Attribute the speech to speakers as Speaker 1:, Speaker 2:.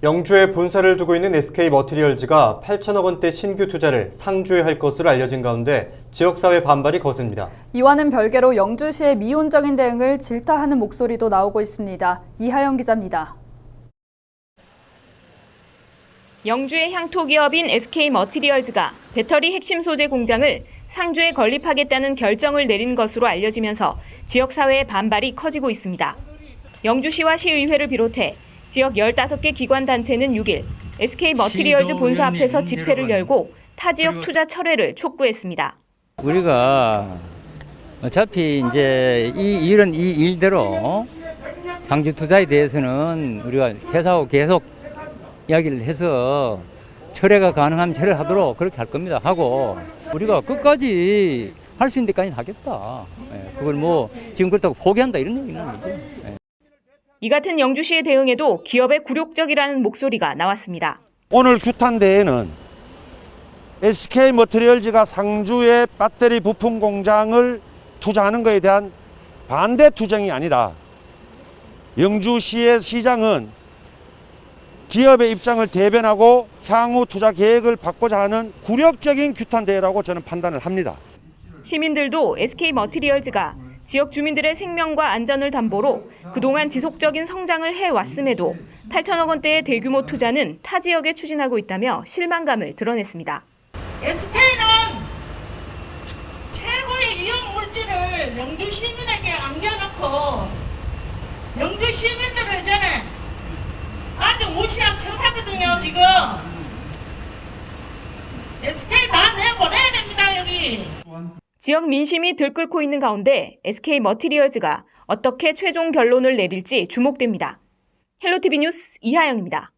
Speaker 1: 영주에 본사를 두고 있는 SK 머티리얼즈가 8천억 원대 신규 투자를 상주에 할 것으로 알려진 가운데 지역사회 반발이 거셉니다.
Speaker 2: 이와는 별개로 영주시의 미온적인 대응을 질타하는 목소리도 나오고 있습니다. 이하영 기자입니다.
Speaker 3: 영주의 향토 기업인 SK 머티리얼즈가 배터리 핵심 소재 공장을 상주에 건립하겠다는 결정을 내린 것으로 알려지면서 지역 사회의 반발이 커지고 있습니다. 영주시와 시의회를 비롯해 지역 15개 기관 단체는 6일 SK 머티리얼즈 본사 앞에서 집회를 열고 타 지역 투자 철회를 촉구했습니다.
Speaker 4: 우리가 어차피 이제 이 일은 이 일대로 상주 투자에 대해서는 우리가 회사하고 계속 이야기를 해서 철회가 가능하면 철회하도록 그렇게 할 겁니다. 하고 우리가 끝까지 할 수 있는 데까지 하겠다. 예, 그걸 뭐 지금 그렇다고 포기한다 이런 얘기는 아니죠. 예.
Speaker 3: 이 같은 영주시의 대응에도 기업의 굴욕적이라는 목소리가 나왔습니다.
Speaker 5: 오늘 규탄 대회는 SK 머티리얼즈가 상주의 배터리 부품 공장을 투자하는 것에 대한 반대 투쟁이 아니라 영주시의 시장은 기업의 입장을 대변하고 향후 투자 계획을 바꾸자 하는 굴욕적인 규탄 대회라고 저는 판단을 합니다.
Speaker 3: 시민들도 SK 머티리얼즈가 지역 주민들의 생명과 안전을 담보로 그동안 지속적인 성장을 해왔음에도 8천억 원대의 대규모 투자는 타 지역에 추진하고 있다며 실망감을 드러냈습니다.
Speaker 6: SK는 최고의 이용 물질을 영주 시민에게 안겨놓고 영주 시민들을 전에 아주 무시한 처사거든요 지금 SK 다 내보내야 됩니다 여기
Speaker 3: 지역 민심이 들끓고 있는 가운데 SK 머티리얼즈가 어떻게 최종 결론을 내릴지 주목됩니다. 헬로티비 뉴스 이하영입니다.